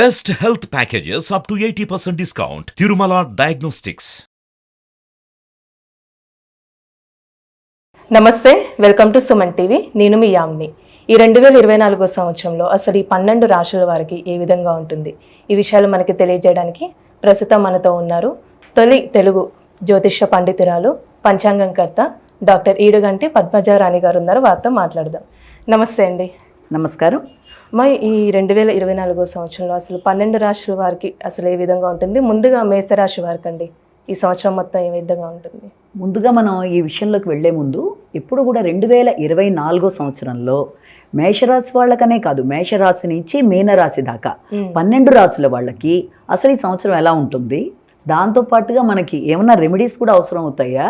Best health packages up to 80% discount. Tirumala Diagnostics. నమస్తే welcome to Suman TV. నేను మీ యామ్ని. ఈ రెండు వేల ఇరవై నాలుగో సంవత్సరంలో అసలు ఈ పన్నెండు రాశుల వారికి ఏ విధంగా ఉంటుంది? ఈ విషయాలు మనకి తెలియజేయడానికి ప్రస్తుతం మనతో ఉన్నారు తొలి తెలుగు జ్యోతిష్య పండితురాలు పంచాంగంకర్త డాక్టర్ ఈడుగంటి పద్మజారాణి గారు ఉన్నారు. వారితో మాట్లాడదాం. నమస్తే అండి. నమస్కారం. మా ఈ రెండు వేల ఇరవై నాలుగో సంవత్సరంలో అసలు పన్నెండు రాశుల వారికి అసలు ఏ విధంగా ఉంటుంది? ముందుగా మేషరాశి వారికి అండి ఈ సంవత్సరం మొత్తం ఏ విధంగా ఉంటుంది? ముందుగా మనం ఈ విషయంలోకి వెళ్ళే ముందు ఎప్పుడు కూడా రెండు వేల ఇరవై నాలుగో సంవత్సరంలో మేషరాశి వాళ్ళకనే కాదు మేషరాశి నుంచి మీనరాశి దాకా పన్నెండు రాశుల వాళ్ళకి అసలు ఈ సంవత్సరం ఎలా ఉంటుంది? దాంతో పాటుగా మనకి ఏమైనా రెమెడీస్ కూడా అవసరం అవుతాయా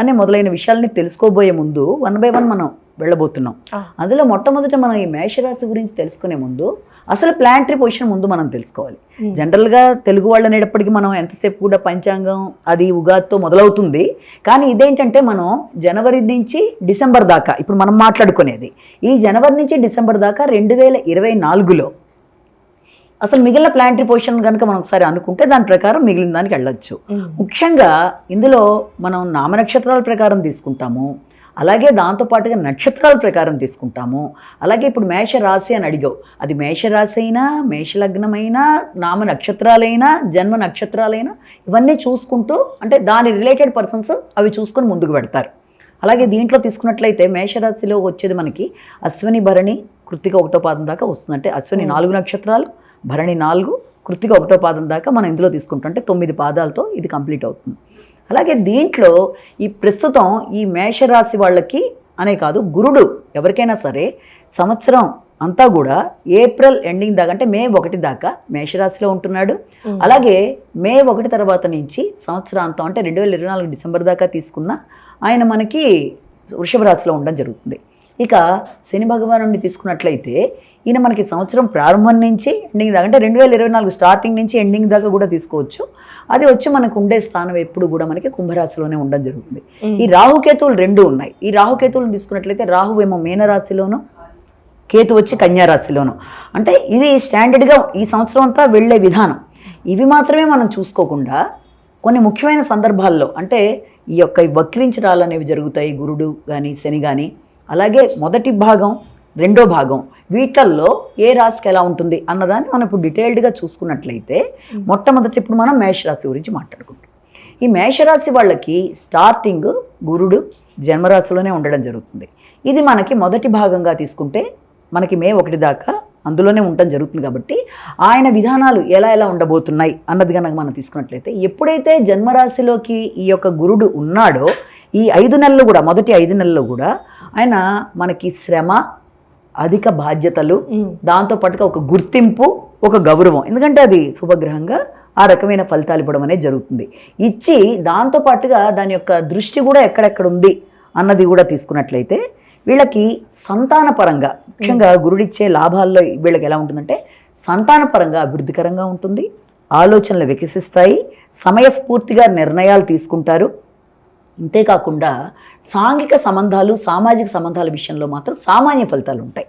అనే మొదలైన విషయాల్ని తెలుసుకోబోయే ముందు వన్ బై వన్ మనం వెళ్ళబోతున్నాం. అందులో మొట్టమొదట మనం ఈ మేషరాశి గురించి తెలుసుకునే ముందు అసలు ప్లాంటరీ పొజిషన్ ముందు మనం తెలుసుకోవాలి. జనరల్గా తెలుగు వాళ్ళు అనేటప్పటికీ మనం ఎంతసేపు కూడా పంచాంగం అది ఉగాదితో మొదలవుతుంది. కానీ ఇదేంటంటే మనం జనవరి నుంచి డిసెంబర్ దాకా ఇప్పుడు మనం మాట్లాడుకునేది ఈ జనవరి నుంచి డిసెంబర్ దాకా రెండు వేల ఇరవై నాలుగులో అసలు మిగిలిన ప్లాంటరీ పొజిషన్ కనుక మనం ఒకసారి అనుకుంటే దాని ప్రకారం మిగిలిన దానికి వెళ్ళొచ్చు. ముఖ్యంగా ఇందులో మనం నామ నక్షత్రాల ప్రకారం తీసుకుంటాము. అలాగే దాంతోపాటుగా నక్షత్రాల ప్రకారం తీసుకుంటాము. అలాగే ఇప్పుడు మేష రాశి అని అడిగావు. అది మేషరాశి అయినా మేషలగ్నమైనా నామ నక్షత్రాలైనా జన్మ నక్షత్రాలైనా ఇవన్నీ చూసుకుంటూ అంటే దాని రిలేటెడ్ పర్సన్స్ అవి చూసుకొని ముందుకు పెడతారు అలాగే దీంట్లో తీసుకున్నట్లయితే మేషరాశిలో వచ్చేది మనకి అశ్విని భరణి కృతిక ఒకటో పాదం దాకా వస్తుంది అంటే అశ్విని నాలుగు నక్షత్రాలు భరణి నాలుగు కృతిక ఒకటో పాదం దాకా మనం ఇందులో తీసుకుంటుంటే తొమ్మిది పాదాలతో ఇది కంప్లీట్ అవుతుంది. అలాగే దీంట్లో ఈ ప్రస్తుతం ఈ మేషరాశి వాళ్ళకి అనే కాదు గురుడు ఎవరికైనా సరే సంవత్సరం అంతా కూడా ఏప్రిల్ ఎండింగ్ దాకా అంటే మే ఒకటి దాకా మేషరాశిలో ఉంటున్నాడు. అలాగే మే ఒకటి తర్వాత నుంచి సంవత్సరాంతం అంటే రెండు వేల ఇరవై నాలుగు డిసెంబర్ దాకా తీసుకున్న ఆయన మనకి వృషభ రాశిలో ఉండడం జరుగుతుంది. ఇక శని భగవానుడిని తీసుకున్నట్లయితే ఈయన మనకి సంవత్సరం ప్రారంభం నుంచి ఎండింగ్ దాకా అంటే రెండు వేల ఇరవై నాలుగు స్టార్టింగ్ నుంచి ఎండింగ్ దాకా కూడా తీసుకోవచ్చు. అది వచ్చి మనకు ఉండే స్థానం ఎప్పుడు కూడా మనకి కుంభరాశిలోనే ఉండడం జరుగుతుంది. ఈ రాహుకేతువులు రెండు ఉన్నాయి. ఈ రాహుకేతువులను తీసుకున్నట్లయితే రాహు ఏమో మీనరాశిలోను కేతు వచ్చి కన్యారాశిలోను. అంటే ఇది స్టాండర్డ్గా ఈ సంవత్సరం అంతా వెళ్ళే విధానం. ఇవి మాత్రమే మనం చూసుకోకుండా కొన్ని ముఖ్యమైన సందర్భాల్లో అంటే ఈ యొక్క వక్రించడాలు అనేవి జరుగుతాయి. గురుడు కానీ శని కానీ అలాగే మొదటి భాగం రెండో భాగం వీటిల్లో ఏ రాశికి ఎలా ఉంటుంది అన్నదాన్ని మనం ఇప్పుడు డీటెయిల్డ్గా చూసుకున్నట్లయితే మొట్టమొదటి ఇప్పుడు మనం మేషరాశి గురించి మాట్లాడుకుంటాం. ఈ మేషరాశి వాళ్ళకి స్టార్టింగ్ గురుడు జన్మరాశిలోనే ఉండడం జరుగుతుంది. ఇది మనకి మొదటి భాగంగా తీసుకుంటే మనకి మే ఒకటి దాకా అందులోనే ఉండటం జరుగుతుంది కాబట్టి ఆయన విధానాలు ఎలా ఎలా ఉండబోతున్నాయి అన్నది కనుక మనం తీసుకున్నట్లయితే ఎప్పుడైతే జన్మరాశిలోకి ఈ యొక్క గురుడు ఉన్నాడో ఈ ఐదు నెలలు కూడా మొదటి ఐదు నెలలు కూడా ఆయన మనకి శ్రమ అధిక బాధ్యతలు దాంతో పాటుగా ఒక గుర్తింపు ఒక గౌరవం. ఎందుకంటే అది శుభగ్రహంగా ఆ రకమైన ఫలితాలు ఇవ్వడం అనేది జరుగుతుంది. ఇచ్చి దాంతో పాటుగా దాని యొక్క దృష్టి కూడా ఎక్కడెక్కడ ఉంది అన్నది కూడా తీసుకున్నట్లయితే వీళ్ళకి సంతానపరంగా ముఖ్యంగా గురుడిచ్చే లాభాల్లో వీళ్ళకి ఎలా ఉంటుందంటే సంతానపరంగా అభివృద్ధికరంగా ఉంటుంది ఆలోచనలు వికసిస్తాయి సమయస్ఫూర్తిగా నిర్ణయాలు తీసుకుంటారు అంతేకాకుండా సాంఘిక సంబంధాలు సామాజిక సంబంధాల విషయంలో మాత్రం సామాన్య ఫలితాలు ఉంటాయి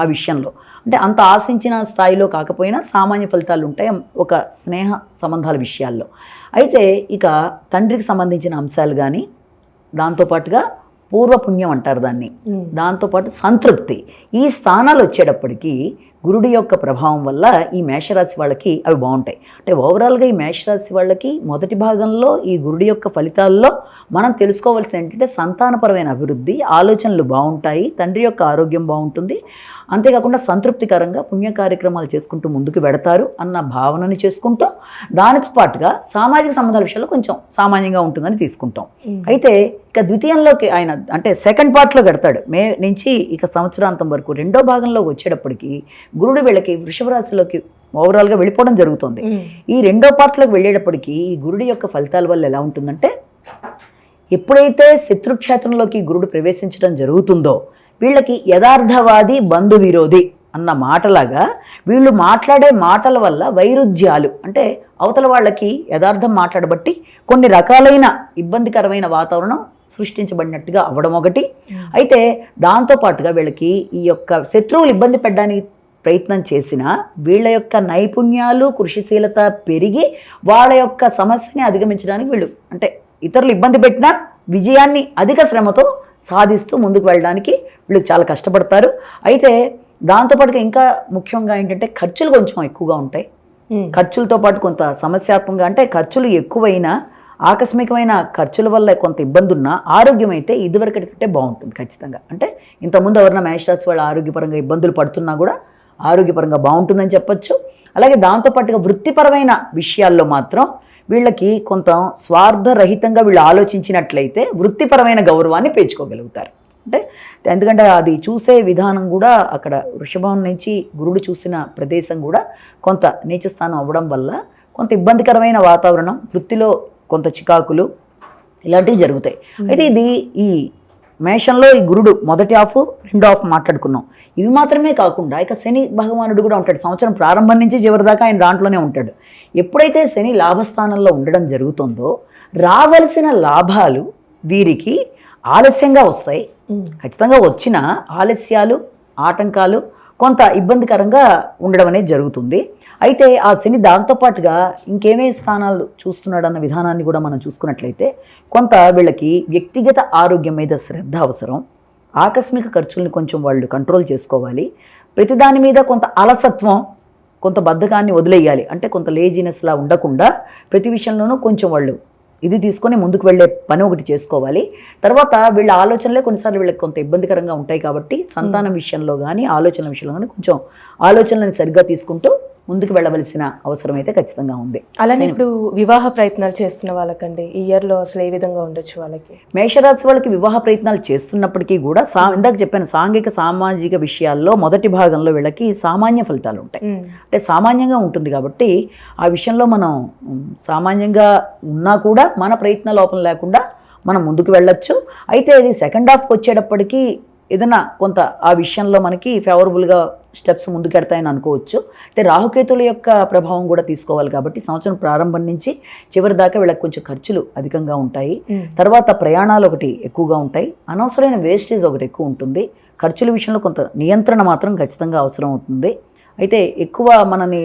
ఆ విషయంలో. అంటే అంత ఆశించిన స్థాయిలో కాకపోయినా సామాన్య ఫలితాలు ఉంటాయి ఒక స్నేహ సంబంధాల విషయాల్లో. అయితే ఇక తండ్రికి సంబంధించిన అంశాలు కానీ దాంతోపాటుగా పూర్వపుణ్యం అంటారు దాన్ని. దాంతోపాటు సంతృప్తి. ఈ స్థానాలు వచ్చేటప్పటికి గురుడి యొక్క ప్రభావం వల్ల ఈ మేషరాశి వాళ్ళకి అవి బాగుంటాయి. అంటే ఓవరాల్గా ఈ మేషరాశి వాళ్ళకి మొదటి భాగంలో ఈ గురుడి యొక్క ఫలితాల్లో మనం తెలుసుకోవాల్సింది ఏంటంటే సంతానపరమైన అభివృద్ధి ఆలోచనలు బాగుంటాయి తండ్రి యొక్క ఆరోగ్యం బాగుంటుంది. అంతేకాకుండా సంతృప్తికరంగా పుణ్య కార్యక్రమాలు చేసుకుంటూ ముందుకు వెడతారు అన్న భావనని చేసుకుంటూ. దానితో పాటుగా సామాజిక సంబంధాల విషయంలో కొంచెం సామాన్యంగా ఉంటుందని తీసుకుంటాం. అయితే ఇక ద్వితీయంలోకి ఆయన అంటే సెకండ్ పార్ట్లో కడతాడు మే నుంచి ఇక సంవత్సరాంతం వరకు రెండో భాగంలోకి వచ్చేటప్పటికి గురుడు వీళ్ళకి వృషభ రాశిలోకి ఓవరాల్గా వెళ్ళిపోవడం జరుగుతుంది. ఈ రెండో పార్ట్లోకి వెళ్ళేటప్పటికి ఈ గురుడి యొక్క ఫలితాల వల్ల ఎలా ఉంటుందంటే ఎప్పుడైతే శత్రుక్షేత్రంలోకి గురుడు ప్రవేశించడం జరుగుతుందో వీళ్ళకి యథార్థవాది బంధు విరోధి అన్న మాటలాగా వీళ్ళు మాట్లాడే మాటల వల్ల వైరుధ్యాలు అంటే అవతల వాళ్ళకి యథార్థం మాట్లాడబట్టి కొన్ని రకాలైన ఇబ్బందికరమైన వాతావరణం సృష్టించబడినట్టుగా అవ్వడం ఒకటి. అయితే దాంతో పాటుగా వీళ్ళకి ఈ యొక్క శత్రువులు ఇబ్బంది పెట్టడానికి ప్రయత్నం చేసినా వీళ్ళ యొక్క నైపుణ్యాలు కృషిశీలత పెరిగి వాళ్ళ యొక్క సమస్యని అధిగమించడానికి వీళ్ళు అంటే ఇతరులు ఇబ్బంది పెట్టినా విజయాన్ని అధిక శ్రమతో సాధిస్తూ ముందుకు వెళ్ళడానికి వీళ్ళు చాలా కష్టపడతారు. అయితే దాంతోపాటుగా ఇంకా ముఖ్యంగా ఏంటంటే ఖర్చులు కొంచెం ఎక్కువగా ఉంటాయి. ఖర్చులతో పాటు కొంత సమస్యాత్మకంగా అంటే ఖర్చులు ఎక్కువైనా ఆకస్మికమైన ఖర్చుల వల్ల కొంత ఇబ్బంది ఉన్నా ఆరోగ్యం అయితే ఇదివరకటి కంటే బాగుంటుంది ఖచ్చితంగా. అంటే ఇంతకుముందు ఎవరైనా మేషరాశి వాళ్ళు ఆరోగ్యపరంగా ఇబ్బందులు పడుతున్నా కూడా ఆరోగ్యపరంగా బాగుంటుందని చెప్పొచ్చు. అలాగే దాంతోపాటుగా వృత్తిపరమైన విషయాల్లో మాత్రం వీళ్ళకి కొంత స్వార్థరహితంగా వీళ్ళు ఆలోచించినట్లయితే వృత్తిపరమైన గౌరవాన్ని పెంచుకోగలుగుతారు. అంటే ఎందుకంటే అది చూసే విధానం కూడా అక్కడ వృషభం నుంచి గురుడు చూసిన ప్రదేశం కూడా కొంత నీచ స్థానం అవ్వడం వల్ల కొంత ఇబ్బందికరమైన వాతావరణం వృత్తిలో కొంత చికాకులు ఇలాంటివి జరుగుతాయి. అయితే ఇది ఈ మేషంలో ఈ గురుడు మొదటి హాఫ్ రెండో హాఫ్ మాట్లాడుకున్నాం. ఇవి మాత్రమే కాకుండా ఇక శని భగవానుడు కూడా ఉంటాడు. సంవత్సరం ప్రారంభం నుంచి చివరి దాకా ఆయన దాంట్లోనే ఉంటాడు. ఎప్పుడైతే శని లాభస్థానంలో ఉండడం జరుగుతుందో రావలసిన లాభాలు వీరికి ఆలస్యంగా వస్తాయి. ఖచ్చితంగా వచ్చిన ఆలస్యాలు ఆటంకాలు కొంత ఇబ్బందికరంగా ఉండడం అనేది జరుగుతుంది. అయితే ఆ శని దాంతోపాటుగా ఇంకేమే స్థానాలు చూస్తున్నాడు అన్న విధానాన్ని కూడా మనం చూసుకున్నట్లయితే కొంత వీళ్ళకి వ్యక్తిగత ఆరోగ్యం మీద శ్రద్ధ అవసరం ఆకస్మిక ఖర్చుల్ని కొంచెం వాళ్ళు కంట్రోల్ చేసుకోవాలి ప్రతిదాని మీద కొంత అలసత్వం కొంత బద్ధకాన్ని వదిలేయాలి. అంటే కొంత లేజినెస్లా ఉండకుండా ప్రతి విషయంలోనూ కొంచెం వాళ్ళు ఇది తీసుకొని ముందుకు వెళ్ళే పని ఒకటి చేసుకోవాలి. తర్వాత వీళ్ళ ఆలోచనలే కొన్నిసార్లు వీళ్ళకి కొంత ఇబ్బందికరంగా ఉంటాయి కాబట్టి సంతానం విషయంలో కానీ ఆలోచనల విషయంలో కానీ కొంచెం ఆలోచనలను సరిగ్గా తీసుకుంటూ ముందుకు వెళ్ళవలసిన అవసరం అయితే ఖచ్చితంగా ఉంది. అలానే ఇప్పుడు వివాహ ప్రయత్నాలు చేస్తున్న వాళ్ళకండి ఈ ఇయర్లో అసలు ఏ విధంగా ఉండొచ్చు వాళ్ళకి? మేషరాశి వాళ్ళకి వివాహ ప్రయత్నాలు చేస్తున్నప్పటికీ కూడా సా ఇందాక చెప్పాను సాంఘిక సామాజిక విషయాల్లో మొదటి భాగంలో వీళ్ళకి సామాన్య ఫలితాలు ఉంటాయి. అంటే సామాన్యంగా ఉంటుంది కాబట్టి ఆ విషయంలో మనం సామాన్యంగా ఉన్నా కూడా మన ప్రయత్న లోపం లేకుండా మనం ముందుకు వెళ్ళొచ్చు. అయితే ఇది సెకండ్ హాఫ్కి వచ్చేటప్పటికి ఏదైనా కొంత ఆ విషయంలో మనకి ఫేవరబుల్గా స్టెప్స్ ముందుకెడతాయని అనుకోవచ్చు. అంటే రాహుకేతుల యొక్క ప్రభావం కూడా తీసుకోవాలి కాబట్టి సంవత్సరం ప్రారంభం నుంచి చివరి దాకా వీళ్ళకి కొంచెం ఖర్చులు అధికంగా ఉంటాయి. తర్వాత ప్రయాణాలు ఒకటి ఎక్కువగా ఉంటాయి. అనవసరమైన వేస్టేజ్ ఒకటి ఎక్కువ ఉంటుంది. ఖర్చుల విషయంలో కొంత నియంత్రణ మాత్రం ఖచ్చితంగా అవసరం అవుతుంది. అయితే ఎక్కువ మనని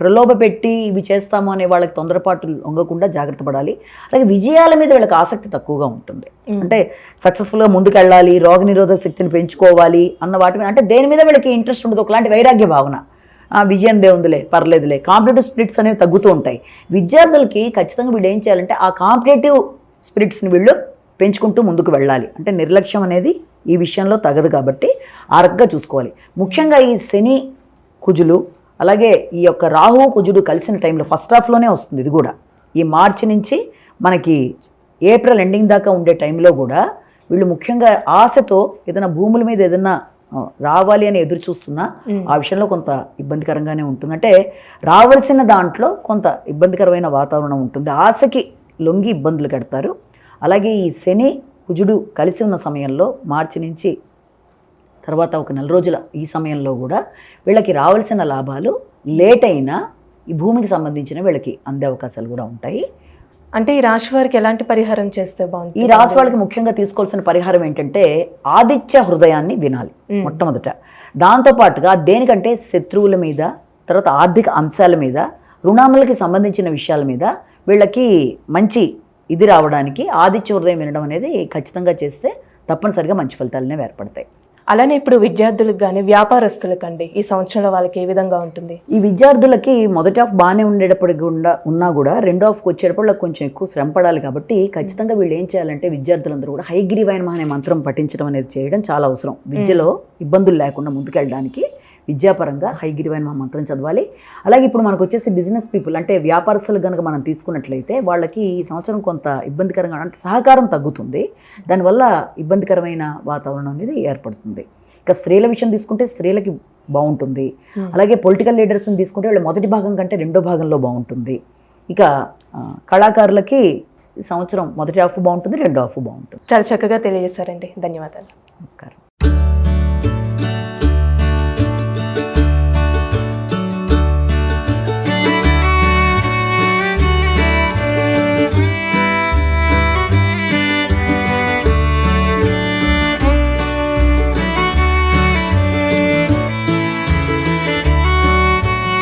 ప్రలోభ పెట్టి ఇవి చేస్తాము అనే వాళ్ళకి తొందరపాటు లొంగకుండా జాగ్రత్త పడాలి. అలాగే విజయాల మీద వీళ్ళకి ఆసక్తి తక్కువగా ఉంటుంది. అంటే సక్సెస్ఫుల్గా ముందుకెళ్ళాలి రోగనిరోధక శక్తిని పెంచుకోవాలి అన్న వాటి మీద అంటే దేని మీద వీళ్ళకి ఇంట్రెస్ట్ ఉండదు. ఒకలాంటి వైరాగ్య భావన. ఆ, విజయం దేవుందిలే పర్లేదులే. కాంపిటేటివ్ స్పిరిట్స్ అనేవి తగ్గుతూ ఉంటాయి. విద్యార్థులకి ఖచ్చితంగా వీళ్ళు ఏం చేయాలంటే ఆ కాంపిటేటివ్ స్పిరిట్స్ని వీళ్ళు పెంచుకుంటూ ముందుకు వెళ్ళాలి. అంటే నిర్లక్ష్యం అనేది ఈ విషయంలో తగదు కాబట్టి ఆ రకంగా చూసుకోవాలి. ముఖ్యంగా ఈ శని కుజులు అలాగే ఈ యొక్క రాహు కుజుడు కలిసిన టైంలో ఫస్ట్ హాఫ్లోనే వస్తుంది ఇది కూడా. ఈ మార్చి నుంచి మనకి ఏప్రిల్ ఎండింగ్ దాకా ఉండే టైంలో కూడా వీళ్ళు ముఖ్యంగా ఆశతో ఏదైనా భూముల మీద ఏదైనా రావాలి అని ఎదురు చూస్తున్నా ఆ విషయంలో కొంత ఇబ్బందికరంగానే ఉంటుంది. అంటే రావాల్సిన దాంట్లో కొంత ఇబ్బందికరమైన వాతావరణం ఉంటుంది. ఆశకి లొంగి ఇబ్బందులు కడతారు. అలాగే ఈ శని కుజుడు కలిసి ఉన్న సమయంలో మార్చి నుంచి తర్వాత ఒక నెల రోజుల ఈ సమయంలో కూడా వీళ్ళకి రావాల్సిన లాభాలు లేట్ అయినా ఈ భూమికి సంబంధించిన వీళ్ళకి అందే అవకాశాలు కూడా ఉంటాయి. అంటే ఈ రాశి వారికి ఎలాంటి పరిహారం చేస్తే ఈ బాగుంటుంది రాశి వాళ్ళకి ముఖ్యంగా తీసుకోవాల్సిన పరిహారం ఏంటంటే ఆదిత్య హృదయాన్ని వినాలి. మొట్టమొదట. దాంతోపాటుగా దేనికంటే శత్రువుల మీద తర్వాత ఆర్థిక అంశాల మీద రుణాములకి సంబంధించిన విషయాల మీద వీళ్ళకి మంచి ఇది రావడానికి ఆదిత్య హృదయం వినడం అనేది ఖచ్చితంగా చేస్తే తప్పనిసరిగా మంచి ఫలితాలు అనేవి ఏర్పడతాయి. అలానే ఇప్పుడు విద్యార్థులకు కానీ వ్యాపారస్తులకు అండి ఈ సంవత్సరంలో వాళ్ళకి ఏ విధంగా ఉంటుంది? ఈ విద్యార్థులకి మొదటి హాఫ్ బాగానే ఉండేటప్పటికి ఉన్నా కూడా రెండో హాఫ్కి వచ్చేటప్పుడు కొంచెం ఎక్కువ శ్రమ పడాలి కాబట్టి ఖచ్చితంగా వీళ్ళు ఏం చేయాలంటే విద్యార్థులందరూ కూడా హైగ్రీవైన అనే మంత్రం పఠించడం అనేది చేయడం చాలా అవసరం. విద్యలో ఇబ్బందులు లేకుండా ముందుకెళ్ళడానికి విద్యాపరంగా హైగ్రీవైన మంత్రం చదవాలి. అలాగే ఇప్పుడు మనకు వచ్చేసి బిజినెస్ పీపుల్ అంటే వ్యాపారస్తులు కనుక మనం తీసుకున్నట్లయితే వాళ్ళకి ఈ సంవత్సరం కొంత ఇబ్బందికరంగా అంటే సహకారం తగ్గుతుంది. దానివల్ల ఇబ్బందికరమైన వాతావరణం అనేది ఏర్పడుతుంది. ఇక స్త్రీల విషయం తీసుకుంటే స్త్రీలకి బాగుంటుంది. అలాగే పొలిటికల్ లీడర్స్ని తీసుకుంటే వాళ్ళ మొదటి భాగం కంటే రెండో భాగంలో బాగుంటుంది. ఇక కళాకారులకి సంవత్సరం మొదటి హాఫ్ బాగుంటుంది రెండో హాఫ్ బాగుంటుంది. చాలా చక్కగా తెలియజేశారండి. ధన్యవాదాలు. నమస్కారం.